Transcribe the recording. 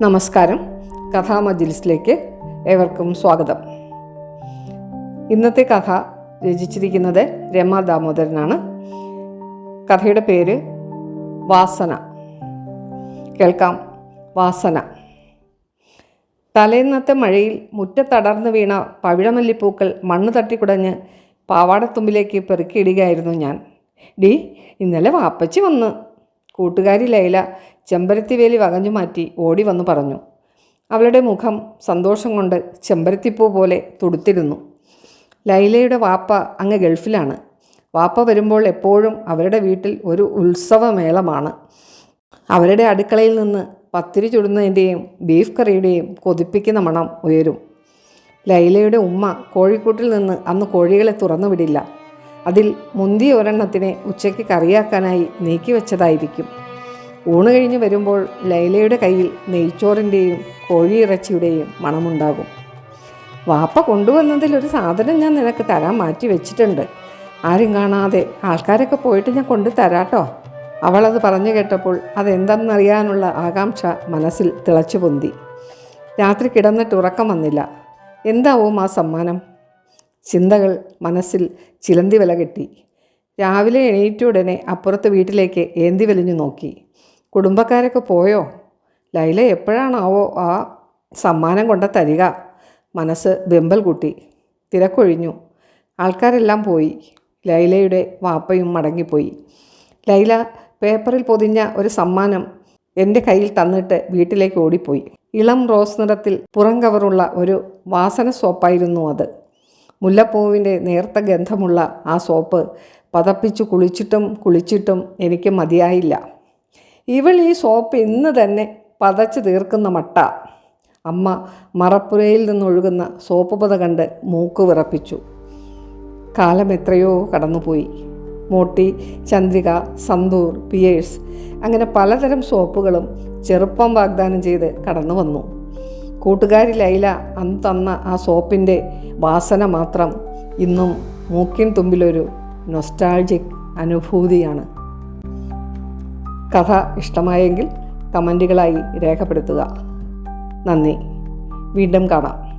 നമസ്കാരം. കഥാമജ്ലിസിലേക്ക് ഏവർക്കും സ്വാഗതം. ഇന്നത്തെ കഥ രചിച്ചിരിക്കുന്നത് രമ ദാമോദരനാണ്. കഥയുടെ പേര് വാസന. കേൾക്കാം. വാസന. തലേന്നത്തെ മഴയിൽ മുറ്റത്തടർന്നു വീണ പവിഴമല്ലിപ്പൂക്കൾ മണ്ണ് തട്ടിക്കുടഞ്ഞ് പാവാടത്തുമ്പിലേക്ക് പെറുക്കിയിടുകയായിരുന്നു ഞാൻ. ഡി ഇന്നലെ വാപ്പച്ചി വന്ന് കൂട്ടുകാരി ലൈല ചെമ്പരത്തിവേലി വകഞ്ഞു മാറ്റി ഓടി വന്നു പറഞ്ഞു. അവളുടെ മുഖം സന്തോഷം കൊണ്ട് ചെമ്പരത്തിപ്പൂ പോലെ തുടുത്തിരുന്നു. ലൈലയുടെ വാപ്പ അങ്ങ് ഗൾഫിലാണ്. വാപ്പ വരുമ്പോൾ എപ്പോഴും അവരുടെ വീട്ടിൽ ഒരു ഉത്സവമേളമാണ്. അവരുടെ അടുക്കളയിൽ നിന്ന് പത്തിരി ചുടുന്നതിന്റെയും ബീഫ് കറിയുടെയും കൊതിപ്പിക്കുന്ന മണം ഉയരും. ലൈലയുടെ ഉമ്മ കോഴിക്കൂട്ടിൽ നിന്ന് അന്ന് കോഴികളെ തുറന്നു വിടില്ല. അതിൽ മുന്തിയ ഒരെണ്ണത്തിനെ ഉച്ചയ്ക്ക് കറിയാക്കാനായി നീക്കി വെച്ചതായിരിക്കും. ഊണ് കഴിഞ്ഞ് വരുമ്പോൾ ലൈലയുടെ കയ്യിൽ നെയ്ച്ചോറിന്റെയും കോഴിയിറച്ചിയുടെയും മണമുണ്ടാകും. വാപ്പ കൊണ്ടുവന്നതിൽ ഒരു സാധനം ഞാൻ നിനക്ക് തരാൻ മാറ്റി വെച്ചിട്ടുണ്ട്. ആരും കാണാതെ ആൾക്കാരൊക്കെ പോയിട്ട് ഞാൻ കൊണ്ടു തരാട്ടോ. അവളത് പറഞ്ഞു കേട്ടപ്പോൾ അതെന്തെന്നറിയാനുള്ള ആകാംക്ഷ മനസ്സിൽ തിളച്ചു പൊന്തി രാത്രി കിടന്നിട്ട് ഉറക്കം വന്നില്ല. എന്താവും ആ സമ്മാനം? ചിന്തകൾ മനസ്സിൽ ചിലന്തി വില കെട്ടി. രാവിലെ എണീറ്റ ഉടനെ അപ്പുറത്തെ വീട്ടിലേക്ക് ഏന്തി വലിഞ്ഞു നോക്കി. കുടുംബക്കാരൊക്കെ പോയോ? ലൈല എപ്പോഴാണാവോ ആ സമ്മാനം കൊണ്ട തരിക. മനസ്സ് ബെമ്പൽ കൂട്ടി. തിരക്കൊഴിഞ്ഞു. ആൾക്കാരെല്ലാം പോയി. ലൈലയുടെ വാപ്പയും മടങ്ങിപ്പോയി. ലൈല പേപ്പറിൽ പൊതിഞ്ഞ ഒരു സമ്മാനം എന്റെ കയ്യിൽ തന്നിട്ട് വീട്ടിലേക്ക് ഓടിപ്പോയി. ഇളം റോസ് നിറത്തിൽ പുറം കവറുള്ള ഒരു വാസന സോപ്പായിരുന്നു അത്. മുല്ലപ്പൂവിന്റെ നേർത്ത ഗന്ധമുള്ള ആ സോപ്പ് പതപ്പിച്ച് കുളിച്ചിട്ടും കുളിച്ചിട്ടും എനിക്ക് മതിയായില്ല. ഇവൾ ഈ സോപ്പ് ഇന്ന് തന്നെ പതച്ച് തീർക്കുന്ന മട്ട. അമ്മ മറപ്പുരയിൽ നിന്നൊഴുകുന്ന സോപ്പ് പത കണ്ട് മൂക്ക് വിറപ്പിച്ചു. കാലം എത്രയോ കടന്നുപോയി. മോട്ടി ചന്ദ്രിക സന്തൂർ പിയേഴ്സ് അങ്ങനെ പലതരം സോപ്പുകളും ചെറുപ്പം വാഗ്ദാനം ചെയ്ത് കടന്നു വന്നു കൂട്ടുകാരി ലൈല അന്ന് തന്ന ആ സോപ്പിന്റെ വാസന മാത്രം ഇന്നും മൂക്കിൻ തുമ്പിലൊരു നൊസ്റ്റാൾജിക് അനുഭൂതിയാണ്. കഥ ഇഷ്ടമായെങ്കിൽ കമന്റുകളായി രേഖപ്പെടുത്തുക. നന്ദി. വീണ്ടും കാണാം.